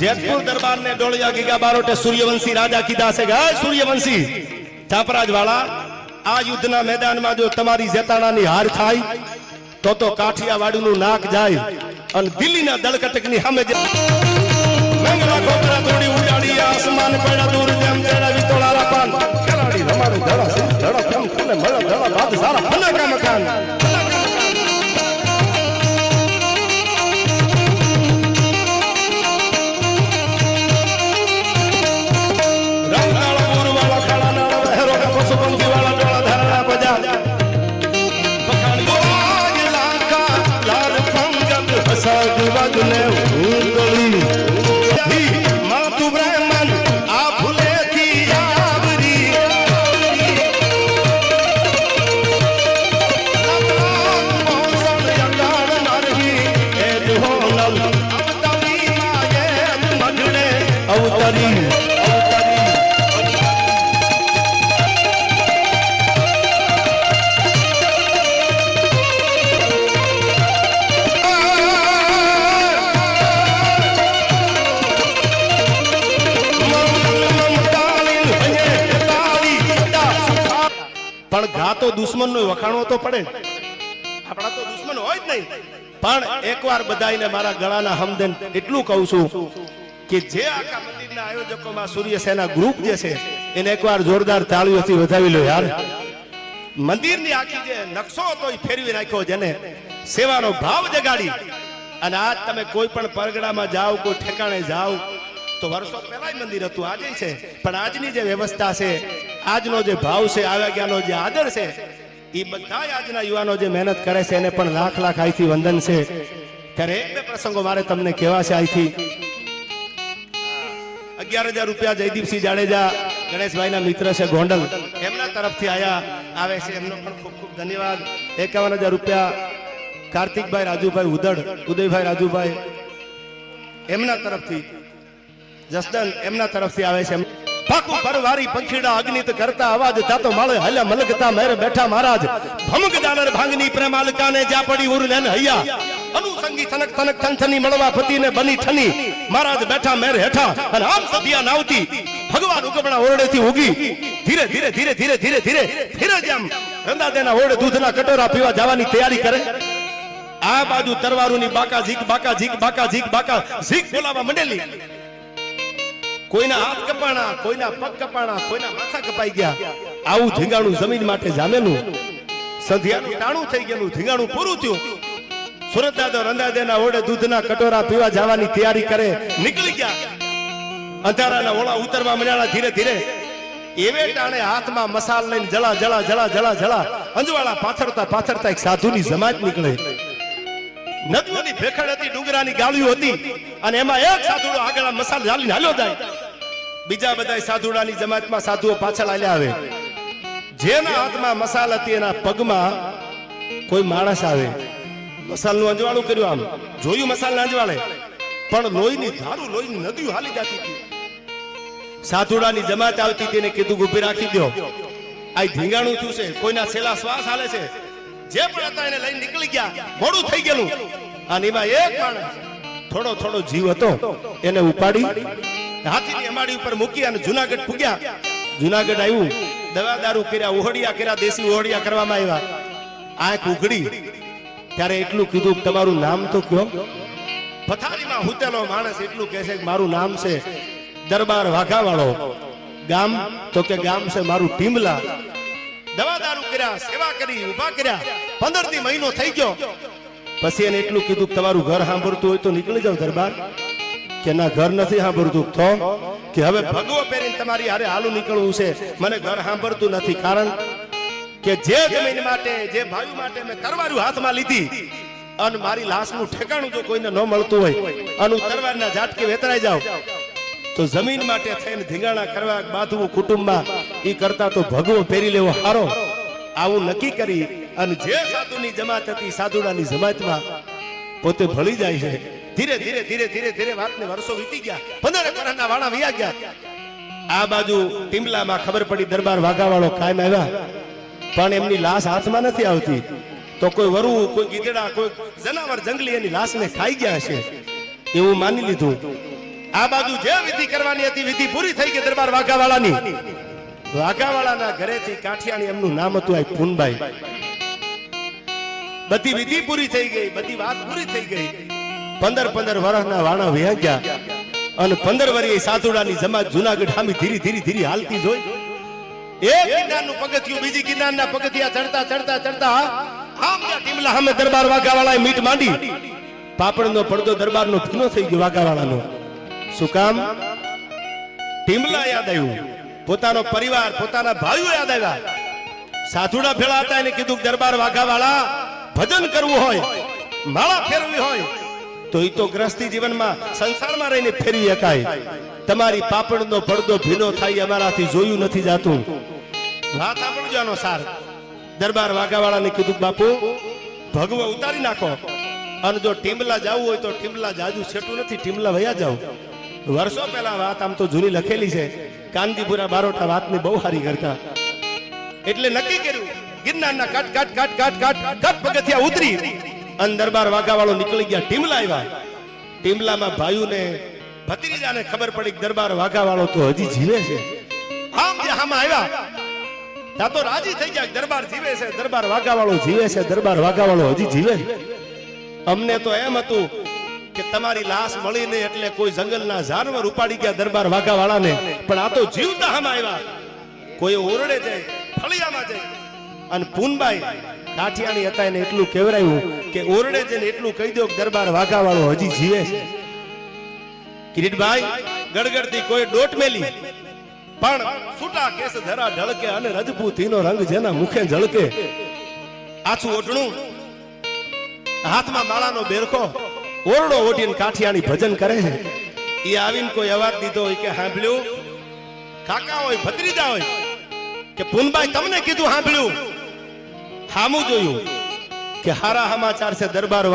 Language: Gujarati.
જેતપુર દરબાર ને ડોળિયા ગીગા બારોટે સૂર્યવંશી રાજા કીધા છે કે "હે સૂર્યવંશી છાપરાજ વાળા આ યુદ્ધના મેદાનમાં જો તમારી જેતાણાની હાર થાય, તો તો કાઠિયાવાડનું નાક જાય અને દિલ્હીના દળકટકની સામે જે મંગળા ખોખરા તોડી ઉડાડી, આસમાન પડ્યા દૂર જેમ ચડા વિતોળાલા પાન કરાડી રમાડું ધડા સિંહ ધડા કેમ ખુલે મળે, ધડા બાદ સારા ફનાકા મકાન ઘા તો દુશ્મન નો વખાણો તો પડે. આપણા તો દુશ્મન હોય જ નહીં. પણ એકવાર બધાને મારા ગળાના હમદન એટલું કહું છું કે જે આખા મંદિરના આયોજકોમાં સૂર્ય સેના ગ્રુપ જે છે એને એકવાર જોરદાર તાળીઓથી વધાવી લો યાર. મંદિરની આખી જે નકશો હતો એ ફેરવી નાખ્યો જેને સેવાનો ભાવ જગાડી. અને આજ તમે કોઈ પણ પરગડામાં જાઓ કોઈ ઠેકાણે જાઓ તો વર્ષો પહેલા મંદિર હતું આજે છે. પણ આજની જે વ્યવસ્થા છે આજનો જે ભાવ છે, આવ્યા ગયાનો જે આદર છે એ બધા આજના યુવાનો જે મહેનત કરે છે, એને પણ લાખ લાખ અહીંથી વંદન છે. ત્યારે એક બે પ્રસંગો મારે તમને કહેવા છે અહીંથી અગિયાર હજાર રૂપિયા જયદીપસિંહ જાડેજા, ગણેશભાઈના મિત્ર છે, ગોંડલ. એમના તરફથી આયા આવે છે. એમનો પણ ખૂબ ખૂબ ધન્યવાદ. એકાવન હજાર રૂપિયા કાર્તિકભાઈ રાજુભાઈ ઉદડ, ઉદયભાઈ રાજુભાઈ. એમના તરફથી જસદન એમના તરફથી આવે છે. પાકું પરવારી પંખીડા અગ્નિત કરતા અવાજ તાતો માળે હલ્યા મલકતા મેર બેઠા મહારાજ. ભમક જાનર ભાંગની પ્રેમાલકાને જ્યાં પડી ઉરલેન હૈયા. અનુસંગી થનક થનક થનથની મળવા પતિને બની ઠની. મહારાજ બેઠા મેર હેઠા અને આમ સધિયા નાવતી. ભગવાન ઉગમણા ઓરડેથી ઉગી. ધીરે ધીરે ધીરે ધીરે ધીરે ધીરે ધીરે જેમ રંદાદેના ઓરડે દૂધના કટોરા પીવા જવાની તૈયારી કરે. આ બાજુ તરવારુની બાકા ઝીક બાકા ઝીક બાકા ઝીક બાકા ઝીક બોલાવા મંડેલી. કોઈના હાથ કપાણા, કોઈના પગ કપાણા, કોઈના માથા કપાઈ ગયા. આવું ધીંગાણું જમીન માટે જામેલું. સંધિયાનું ટાણું થઈ ગયેલું ધીંગાણું પૂરું થયું. સુરત દાદા રંદાદેના ઓડે દૂધના કટોરા પીવા જવાની તૈયારી કરે, નીકળી ગયા. અંધારાના ઓળા ઉતરવા મળ્યા ધીરે ધીરે. એવે ટાણે હાથમાં મસાલ લઈને જળા જળા જળા જળા જળા અંજવાળા પાથરતા પાથરતા એક સાધુની જમાત નીકળે. નદીઓની ભેખડ હતી, ડુંગરાની ગાળીઓ હતી અને એમાં એક સાધુડો આગળ મસાલ ઝાલીને હાલ્યો જાય. બીજા બધા સાધુડાની જમાતમાં સાધુઓ પાછળ આલ્યા આવે. જેના હાથમાં મસાલ હતી એના પગમાં કોઈ માણસ આવે. મસાલનું અંજવાળું કર્યું આમ. જોયું મસાલના અંજવાળે? પણ લોહીની ધારું, લોહીની નદીઓ હાલી જતી હતી. સાધુડાની જમાત આવતી તેને કીધું, ઊભી રાખી દો આ ધીંગાણું થયું છે. કોઈના છેલ્લા શ્વાસ હાલે છે. જે પણ હતા એને લઈને નીકળી ગયા. મોડું થઈ ગયેલું. અને એમાં એક માણસ થોડો થોડો જીવ હતો. એને ઉપાડી હાથીની અમાડી ઉપર મૂકી અને જુનાગઢ પૂગ્યા. જુનાગઢ આવ્યું દવા કર્યા ઓહડિયા કર્યા દેશી ઓહડિયા કરવામાં આવ્યા. આંખ ઉઘડી. ત્યારે એટલું કીધું તમારું નામ તો કયો? પથારીમાં હુતેલો માણસ એટલું કહે છે મારું નામ છે દરબાર વાઘાવાળો. ગામ, તો કે ગામ છે મારું ટીમલા. દવા દારૂ કર્યા, સેવા કરી ઊભા કર્યા. પંદરથી મહિનો થઈ ગયો. પછી એને એટલું કીધું તમારું ઘર સાંભળતું હોય તો નીકળી જાવ દરબાર. કે ના, ઘર નથી સાંભળતું. તો? કે હવે ભગવો પહેરીને તમારી હારે હાલું નીકળવું છે. મને ઘર સાંભળતું નથી. કારણ કે જે જમીન માટે, જે ભાઈ માટે મેં તરવારું હાથમાં લીધી અને મારી લાશનું ઠેકાણું જો કોઈને ન મળતું હોય, અને હું તરવારના ઝાટકે વેતરાઈ જાઉં, તો જમીન માટે થઈને ધીંગાણા કરવા, બાંધવું કુટુંબમાં એ કરતા તો ભગવો પહેરી લેવો હારો. આવું નક્કી કરી અને જે સાધુની જમાત હતી, સાધુડાની જમાતમાં પોતે ભળી જાય છે. ધીરે ધીરે ધીરે ધીરે ધીરે વાતને વર્ષો વીતી ગયા. પંદર વર્ષના વાણા વિયા ગયા. આ બાજુ ટીમલામાં ખબર પડી દરબાર વાઘાવાળો કાયમ આવ્યા. પણ એમની લાશ હાથમાં નથી આવતી. તો કોઈ વરુ, કોઈ ગીધડા, કોઈ જનાવર જંગલી એની લાશને ખાઈ ગયા હશે. એવું માની લીધું. આ બાજુ જે વિધિ કરવાની હતી, વિધિ પૂરી થઈ ગઈ દરબાર વાઘાવાળાની. વાઘાવાળાના ઘરેથી કાઠિયાણી એમનું નામ હતું આ પૂનબાઈ. બધી વિધિ પૂરી થઈ ગઈ, બધી વાત પૂરી થઈ ગઈ. પંદર પંદર વર્ષના વાણા ગયા અને પંદર વર્ષે સાધુડાની જમાત જુનાગઢ આમી ધીરે ધીરે ધીરે હાલતી જોઈ. એક ગિરનારનું પગથિયું, બીજી ગિરનારના પગથિયા ચડતા ચડતા ચડતા ટીમલા સામે દરબાર વાઘાવાળાએ મીટ માંડી. પાપડનો પડદો દરબારનો ફીનો થઈ ગયો વાઘાવાળાનો. શું કામ? ટીમલા યાદ આવ્યું. પોતાનો પરિવાર, પોતાના ભાઈઓ યાદ આવ્યા. સાધુડા ભેળા હતા એને કીધું દરબાર દરબાર વાઘાવાળા ભજન કરવું હોય, માળા ફેરવી હોય, તો એ તો ગ્રસ્તી જીવનમાં સંસારમાં રહીને ફેરવી શકાય. તમારી પાપડનો પડદો ભીનો થાય અમારાથી જોયું નથી જાતું. વાત આનો સાર. દરબાર વાઘાવાળાને કીધું, બાપુ, ભગવો ઉતારી નાખો. અને જો ટીમલા જવું હોય તો ટીમલા જાજુ છેટું નથી, ટીમલા વયા જાવ વર્ષો પહેલા વાત આમ તો જૂની લખેલી છે. કાનજીપુરા બારોટા વાતની બહુ સારી કરતા. એટલે નક્કી કર્યું ગિરનારના કાટ કાટ કાટ કાટ કાટ કાટ પગથિયા ઉતરી. અને દરબાર વાઘાવાળો નીકળી ગયા ટીમલા આવ્યા ટીમલામાં ભાયુને, ભત્રીજાને ખબર પડી દરબાર વાઘાવાળો તો હજી જીવે છે. આમ જે આમાં આવ્યા, ત્યાં તો રાજી થઈ ગયા દરબાર જીવે છે, દરબાર વાઘાવાળો જીવે છે, દરબાર વાઘાવાળો હજી જીવે અમને તો એમ હતું કે તમારી લાશ મળીને એટલે કોઈ જંગલના જાનવર ઉપાડી ગયા દરબાર વાઘાવાળાને. પણ આ તો જીવતા આમાં આવ્યા. કોઈ ઓરડે જાય, ફળિયામાં જાય. અને પૂનબાઈ કાઠિયાની હતા એને એટલું કેવરાયું કે ઓરડે જઈને એટલું કહી દો દરબાર વાઘાવાળો હજી જીવે છે. કિરીટભાઈ, ગડગડતી કોઈ ડોટ મેલી. પણ છૂટા કેસ ધરા ઢળકે અને રજપૂતીનો રંગ જેના મુખે ઝળકે. આછું ઓઢણું હાથમાં માળાનો બેરખો, ઓરડો ઓઢીને કાઠિયાની ભજન કરે છે. એ આવીને કોઈ અવાજ દીધો હોય કે સાંભળ્યું કાકા હોય, ભત્રીજા હોય કે પુનબાઈ, તમને કીધું સાંભળ્યું હામું જોયું કે હારા સમાચાર છે દરબાર